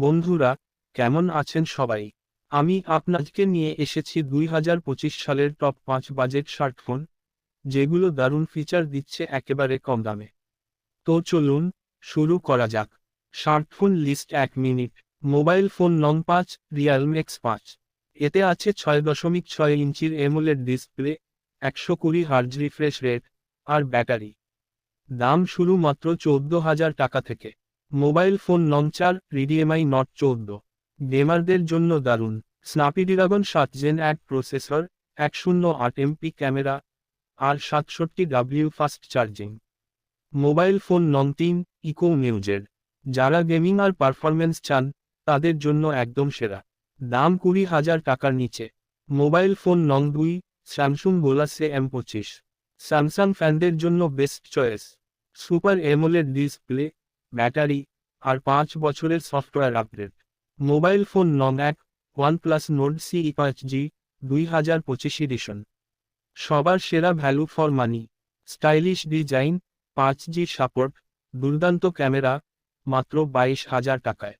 বন্ধুরা, কেমন আছেন সবাই? আমি আপনাকে নিয়ে এসেছি দুই হাজার পঁচিশ সালের টপ পাঁচ বাজেট স্মার্টফোন যেগুলো দারুণ ফিচার দিচ্ছে একেবারে কম দামে। তো চলুন, শুরু করা যাক। স্মার্টফোন লিস্ট এক মিনিট মোবাইল ফোন নং পাঁচ রিয়ালমি এক্স পাঁচ। এতে আছে ছয় দশমিক ছয় ইঞ্চির এমোলেড ডিসপ্লে একশো কুড়ি হার্জ রিফ্রেশ রেট আর ব্যাটারি। দাম শুরু মাত্র চোদ্দ হাজার টাকা থেকে। মোবাইল ফোন নং চার রিডিএমআই নট চৌদ্দ। গেমারদের জন্য দারুণ। স্ন্যাপিড্রাগন সাত জেন এক প্রসেসর, এক শূন্য আট এমপি ক্যামেরা, আর সাতষট্টি W fast charging. Mobile phone নং তিন, ইকো নিউজের যারা গেমিং আর পারফরমেন্স চান, তাদের জন্য একদম সেরা। দাম কুড়ি হাজার টাকার নিচে। মোবাইল ফোন নং দুই, স্যামসুং গোলাসে এম পঁচিশ। স্যামসাং ফ্যানদের জন্য best choice. Super AMOLED display battery আর পাঁচ বছরের সফটওয়্যার আপডেট মোবাইল ফোন নং এক ওয়ানপ্লাস নোট সি পাঁচ জি দুই হাজার পঁচিশ এডিশন সবার সেরা value for money stylish design পাঁচ জি সাপোর্ট দুর্দান্ত ক্যামেরা মাত্র বাইশ হাজার টাকায়।